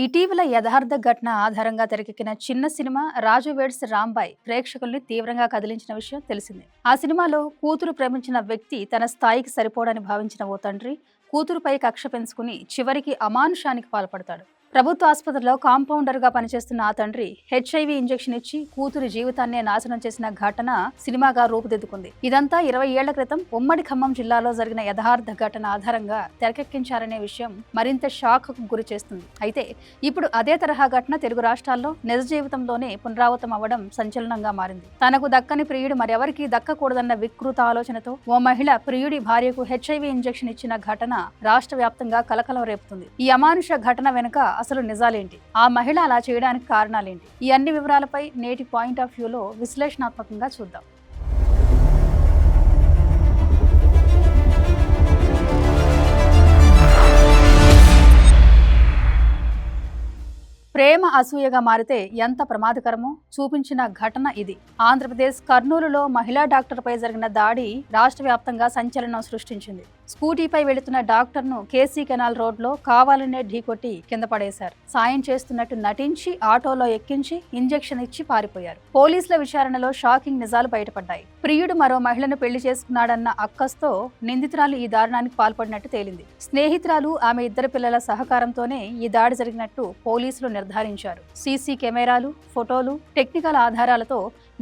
ఇటీవల యథార్థ ఘటన ఆధారంగా తెరకెక్కిన చిన్న సినిమా రాజు వేడ్స్ రాంబాయ్ ప్రేక్షకుల్ని తీవ్రంగా కదిలించిన విషయం తెలిసిందే. ఆ సినిమాలో కూతురు ప్రేమించిన వ్యక్తి తన స్థాయికి సరిపోడని భావించిన ఓ తండ్రి కూతురుపై కక్ష పెంచుకుని చివరికి అమానుషానికి పాల్పడతాడు. ప్రభుత్వ ఆసుపత్రిలో కాంపౌండర్గా పనిచేస్తున్న ఆ తండ్రి హెచ్ఐవి ఇంజెక్షన్ ఇచ్చి కూతురి జీవితాన్నే నాశనం చేసిన ఘటన సినిమాగా రూపుదిద్దుకుంది. ఇదంతా ఇరవై ఏళ్ళ క్రితం ఉమ్మడి ఖమ్మం జిల్లాలో జరిగిన యథార్థ ఘటన ఆధారంగా తెరకెక్కించారనే విషయం మరింత షాక్కు గురి చేస్తుంది. అయితే ఇప్పుడు అదే తరహా ఘటన తెలుగు రాష్ట్రాల్లో నిజ జీవితంలోనే పునరావృతం అవ్వడం సంచలనంగా మారింది. తనకు దక్కని ప్రియుడు మరెవరికీ దక్కకూడదన్న వికృత ఆలోచనతో ఓ మహిళ ప్రియుడి భార్యకు హెచ్ఐవి ఇంజెక్షన్ ఇచ్చిన ఘటన రాష్ట్ర వ్యాప్తంగా కలకలం రేపుతుంది. ఈ అమానుష ఘటన వెనుక అసలు నిజాలేంటి? ఆ మహిళ అలా చేయడానికి కారణాలేంటి? ఈ అన్ని వివరాలపై నేటి పాయింట్ ఆఫ్ వ్యూలో విశ్లేషణాత్మకంగా చూద్దాం. ప్రేమ అసూయగా మారితే ఎంత ప్రమాదకరమో చూపించిన ఘటన ఇది. ఆంధ్రప్రదేశ్ కర్నూలులో మహిళా డాక్టర్పై జరిగిన దాడి రాష్ట్ర వ్యాప్తంగా సంచలనం సృష్టించింది. స్కూటీపై వెళుతున్న డాక్టర్ను కేసీ కెనాల్ రోడ్లో కావాలనే ఢీకొట్టి కింద పడేశారు. సాయం చేస్తున్నట్టు నటించి ఆటోలో ఎక్కించి ఇంజెక్షన్ ఇచ్చి పారిపోయారు. పోలీసుల విచారణలో షాకింగ్ నిజాలు బయటపడ్డాయి. ప్రియుడు మరో మహిళను పెళ్ళి చేసుకున్నాడన్న అక్కస్తో నిందితురాలు ఈ దారుణానికి పాల్పడినట్టు తేలింది. స్నేహితురాలు ఆమె ఇద్దరు పిల్లల సహకారంతోనే ఈ దాడి జరిగినట్టు పోలీసులు నిర్ధారించారు. సీసీ కెమెరాలు ఫోటోలు టెక్నికల్ ఆధారాలతో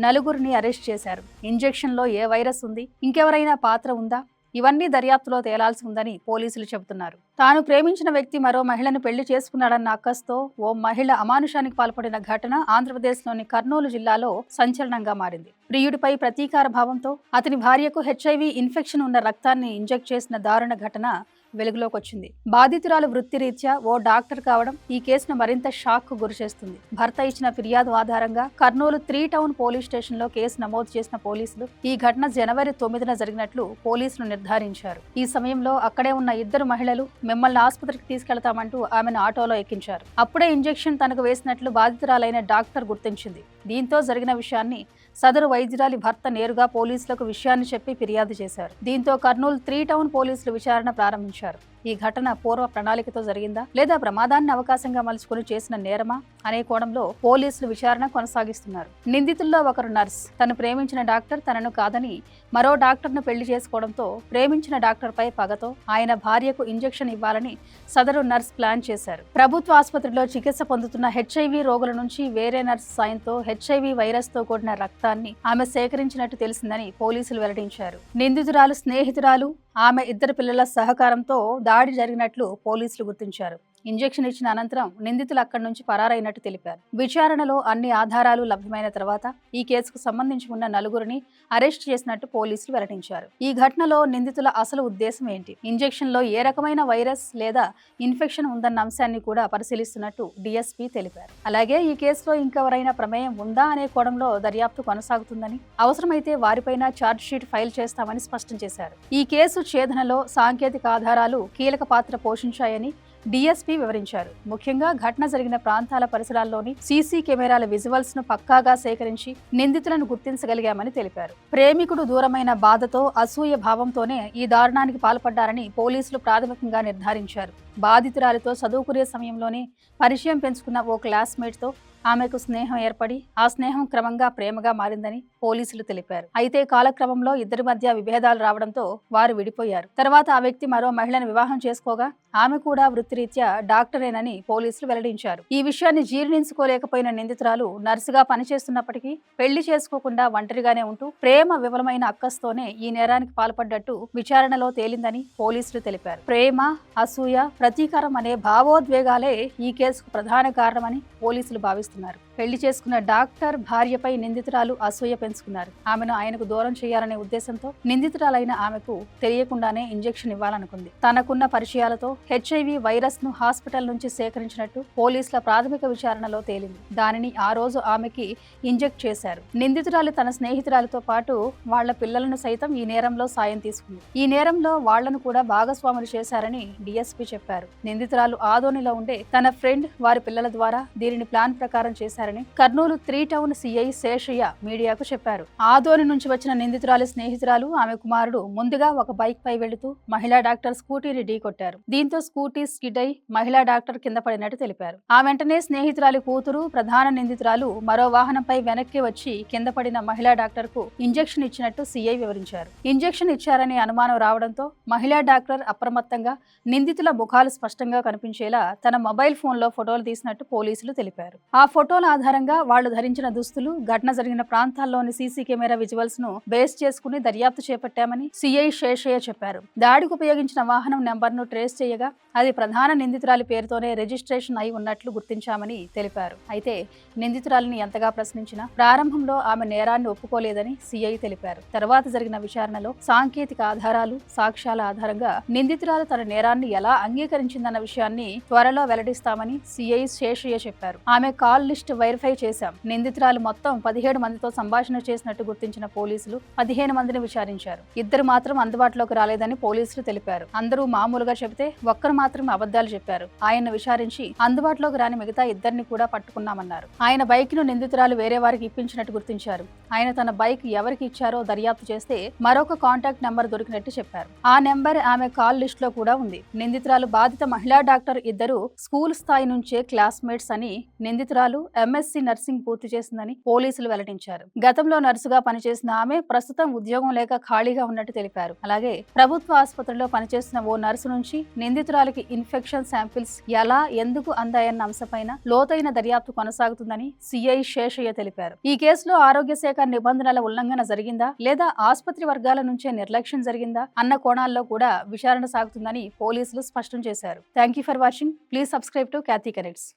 నలుగురిని అరెస్ట్ చేశారు. ఇంజెక్షన్లో ఏ వైరస్ ఉంది? ఇంకెవరైనా పాత్ర ఉందా? ఇవన్నీ దర్యాప్తులో తేలాల్సి ఉందని పోలీసులు చెబుతున్నారు. తాను ప్రేమించిన వ్యక్తి మరో మహిళను పెళ్ళి చేసుకున్నాడన్న అక్కస్తో ఓ మహిళ అమానుషానికి పాల్పడిన ఘటన ఆంధ్రప్రదేశ్లోని కర్నూలు జిల్లాలో సంచలనంగా మారింది. ప్రియుడిపై ప్రతీకార భావంతో అతని భార్యకు హెచ్ఐవి ఇన్ఫెక్షన్ ఉన్న రక్తాన్ని ఇంజెక్ట్ చేసిన దారుణ ఘటన వెలుగులోకి వచ్చింది బాధితురాలు వృత్తిరీత్యా ఓ డాక్టర్ కావడం ఈ కేసును మరింత షాక్కు గురిచేస్తుంది భర్త ఇచ్చిన ఫిర్యాదు ఆధారంగా కర్నూలు త్రీ టౌన్ పోలీస్ స్టేషన్లో కేసు నమోదు చేసిన పోలీసులు ఈ ఘటన జనవరి తొమ్మిదిన జరిగినట్లు పోలీసులు నిర్ధారించారు. ఈ సమయంలో అక్కడే ఉన్న ఇద్దరు మహిళలు మిమ్మల్ని ఆసుపత్రికి తీసుకెళ్తామంటూ ఆమెను ఆటోలో ఎక్కించారు. అప్పుడే ఇంజెక్షన్ తనకు వేసినట్లు బాధితురాలైన డాక్టర్ గుర్తించింది. దీంతో జరిగిన విషయాన్ని సదరు వైద్యురాలి భర్త నేరుగా పోలీసులకు విషయాన్ని చెప్పి ఫిర్యాదు చేశారు. దీంతో కర్నూలు త్రీ టౌన్ పోలీసులు విచారణ ప్రారంభించారు. ఈ ఘటన పూర్వ ప్రణాళికతో జరిగిందా? లేదా ప్రమాదాన్ని అవకాశంగా మలుచుకుని చేసిన నేరమా? అనే కోణంలో పోలీసులు విచారణ కొనసాగిస్తున్నారు. నిందితుల్లో ఒకరు నర్స్. తను ప్రేమించిన డాక్టర్ తనను కాదని మరో డాక్టర్ను పెళ్ళి చేసుకోవడంతో ప్రేమించిన డాక్టర్పై పగతో ఆయన భార్యకు ఇంజెక్షన్ ఇవ్వాలని సదరు నర్స్ ప్లాన్ చేశారు. ప్రభుత్వ ఆసుపత్రిలో చికిత్స పొందుతున్న హెచ్ఐవి రోగుల నుంచి వేరే నర్స్ సాయంతో హెచ్ఐవి వైరస్తో కూడిన రక్తాన్ని ఆమె సేకరించినట్టు తెలిసిందని పోలీసులు వెల్లడించారు. నిందితురాలు స్నేహితురాలు ఆమె ఇద్దరు పిల్లల సహకారంతో దాడి జరిగినట్లు పోలీసులు గుర్తించారు. ఇంజెక్షన్ ఇచ్చిన అనంతరం నిందితులు అక్కడి నుంచి పరారైనట్టు తెలిపారు. విచారణలో అన్ని ఆధారాలు లభ్యమైన తర్వాత ఈ కేసుకు సంబంధించి ఉన్న నలుగురిని అరెస్ట్ చేసినట్టు పోలీసులు వెల్లడించారు. ఈ ఘటనలో నిందితుల అసలు ఉద్దేశం ఏంటి? ఇంజెక్షన్లో ఏ రకమైన వైరస్ లేదా ఇన్ఫెక్షన్ ఉందన్న అంశాన్ని కూడా పరిశీలిస్తున్నట్టు డిఎస్పీ తెలిపారు. అలాగే ఈ కేసులో ఇంకెవరైనా ప్రమేయం ఉందా అనే కోణంలో దర్యాప్తు కొనసాగుతుందని అవసరమైతే వారిపైన ఛార్జ్ షీట్ ఫైల్ చేస్తామని స్పష్టం చేశారు. ఈ కేసు ఛేదనలో సాంకేతిక ఆధారాలు కీలక పాత్ర పోషించాయని డీఎస్పీ వివరించారు. ముఖ్యంగా ఘటన జరిగిన ప్రాంతాల పరిసరాల్లోని సీసీ కెమెరాల విజువల్స్ను పక్కాగా సేకరించి నిందితులను గుర్తించగలిగామని తెలిపారు. ప్రేమికుడు దూరమైన బాధతో అసూయ భావంతోనే ఈ దారుణానికి పాల్పడ్డారని పోలీసులు ప్రాథమికంగా నిర్ధారించారు. బాధితురాలితో చదువుకునే సమయంలోనే పరిచయం పెంచుకున్న ఓ క్లాస్మేట్తో ఆమెకు స్నేహం ఏర్పడి ఆ స్నేహం క్రమంగా ప్రేమగా మారిందని పోలీసులు తెలిపారు. అయితే కాలక్రమంలో ఇద్దరి మధ్య విభేదాలు రావడంతో వారు విడిపోయారు. తర్వాత ఆ వ్యక్తి మరో మహిళను వివాహం చేసుకోగా ఆమె కూడా వృత్తిరీత్యా డాక్టరేనని పోలీసులు వెల్లడించారు. ఈ విషయాన్ని జీర్ణించుకోలేకపోయిన నిందితురాలు నర్సుగా పనిచేస్తున్నప్పటికీ పెళ్ళి చేసుకోకుండా ఒంటరిగానే ఉంటూ ప్రేమ విఫలమైన అక్కస్తోనే ఈ నేరానికి పాల్పడ్డట్టు విచారణలో తేలిందని పోలీసులు తెలిపారు. ప్రేమ అసూయ ప్రతీకారం అనే భావోద్వేగాలే ఈ కేసుకు ప్రధాన కారణమని పోలీసులు భావిస్తున్నారు. партнер. పెళ్ళి చేసుకున్న డాక్టర్ భార్యపై నిందితురాలు అసూయ పెంచుకున్నారు. ఆమెను ఆయనకు దూరం చేయాలనే ఉద్దేశంతో నిందితురాలైన ఆమెకు తెలియకుండానే ఇంజెక్షన్ ఇవ్వాలనుకుంది. తనకున్న పరిచయాలతో హెచ్ఐవి వైరస్ను హాస్పిటల్ నుంచి సేకరించినట్టు పోలీసుల ప్రాథమిక విచారణలో తేలింది. దానిని ఆ రోజు ఆమెకి ఇంజెక్ట్ చేశారు. నిందితురాలు తన స్నేహితురాలతో పాటు వాళ్ళ పిల్లలను సైతం ఈ నేరంలో సాయం తీసుకుంది. ఈ నేరంలో వాళ్ళను కూడా భాగస్వాములు చేశారని డీఎస్పీ చెప్పారు. నిందితురాలు ఆదోనిలో ఉండే తన ఫ్రెండ్ వారి పిల్లల ద్వారా దీనిని ప్లాన్ ప్రకారం చేశారు చేశారని Kurnool three town CI Seshaiah మీడియాకు చెప్పారు. ఆదోని నుంచి వచ్చిన నిందితురాలి స్నేహితురాలు ఆమె కుమారుడు ముందుగా ఒక బైక్ పై వెళుతూ మహిళా డాక్టర్ స్కూటీని ఢీకొట్టారు దీంతో స్కూటీ స్కిడ్ అయి మహిళా డాక్టర్ కింద పడినట్టు తెలిపారు. ఆ వెంటనే స్నేహితురాలి కూతురు ప్రధాన నిందితురాలు మరో వాహనంపై వెనక్కి వచ్చి కింద పడిన మహిళా డాక్టర్కు ఇంజెక్షన్ ఇచ్చినట్టు సీఐ వివరించారు. ఇంజెక్షన్ ఇచ్చారని అనుమానం రావడంతో మహిళా డాక్టర్ అప్రమత్తంగా నిందితుల ముఖాలు స్పష్టంగా కనిపించేలా తన మొబైల్ ఫోన్లో ఫోటోలు తీసినట్టు పోలీసులు తెలిపారు. ఆ ఫోటోల ఆధారంగా వాళ్ళు ధరించిన దుస్తులు ఘటన జరిగిన ప్రాంతాల్లోని సీసీ కెమెరా విజువల్స్ను బేస్ చేసుకుని దర్యాప్తు చేపట్టామని సిఐ శేషయ్య చెప్పారు. దాడికి ఉపయోగించిన వాహనం నెంబర్ను ట్రేస్ చేయగా అది ప్రధాన నిందితురాలి పేరుతోనే రిజిస్ట్రేషన్ అయి ఉన్నట్లు గుర్తించామని తెలిపారు. అయితే నిందితురాలిని ఎంతగా ప్రశ్నించినా ప్రారంభంలో ఆమె నేరాన్ని ఒప్పుకోలేదని సిఐ తెలిపారు. తర్వాత జరిగిన విచారణలో సాంకేతిక ఆధారాలు సాక్ష్యాల ఆధారంగా నిందితురాలు తన నేరాన్ని ఎలా అంగీకరించిందన్న విషయాన్ని త్వరలో వెల్లడిస్తామని సిఐ శేషయ్య చెప్పారు. ఆమె కాల్ లిస్ట్ వెరిఫై చేశాం. నిందితురాలు మొత్తం పదిహేడు మందితో సంభాషణ చేసినట్టు గుర్తించిన పోలీసులు పదిహేను మందిని విచారించారు. ఇద్దరు మాత్రం అందుబాటులోకి రాలేదని పోలీసులు తెలిపారు. అందరూ మామూలుగా చెబితే ఒక్కరు మాత్రమే అబద్దాలు చెప్పారు. ఆయన్ను విచారించి అందుబాటులోకి రాని మిగతా ఇద్దరిని కూడా పట్టుకున్నామన్నారు. ఆయన బైక్ను నిందితురాలు వేరే వారికి ఇప్పించినట్టు గుర్తించారు. ఆయన తన బైక్ ఎవరికి ఇచ్చారో దర్యాప్తు చేస్తే మరొక కాంటాక్ట్ నెంబర్ దొరికినట్టు చెప్పారు. ఆ నెంబర్ ఆమె కాల్ లిస్ట్లో కూడా ఉంది. నిందితురాలు బాధిత మహిళా డాక్టర్ ఇద్దరు స్కూల్ స్థాయి నుంచే క్లాస్మేట్స్ అని నిందితురాలు ఎంఎస్సీ నర్సింగ్ పూర్తి చేసిందని పోలీసులు వెల్లడించారు. గతంలో నర్సుగా పనిచేసిన ఆమె ప్రస్తుతం ఉద్యోగం లేక ఖాళీగా ఉన్నట్టు తెలిపారు. అలాగే ప్రభుత్వ ఆసుపత్రిలో పనిచేస్తున్న ఓ నర్సు నుంచి నిందితురాలికి ఇన్ఫెక్షన్ శాంపిల్స్ ఎలా ఎందుకు అందాయన్న అంశపైన లోతైన దర్యాప్తు కొనసాగుతుందని సిఐ శేషయ్య తెలిపారు. ఈ కేసులో ఆరోగ్య శాఖ నిబంధనల ఉల్లంఘన జరిగిందా లేదా ఆసుపత్రి వర్గాల నుంచే నిర్లక్ష్యం జరిగిందా అన్న కోణాల్లో కూడా విచారణ సాగుతుందని పోలీసులు స్పష్టం చేశారు. Thank you for watching. Please subscribe to Cathy Connects.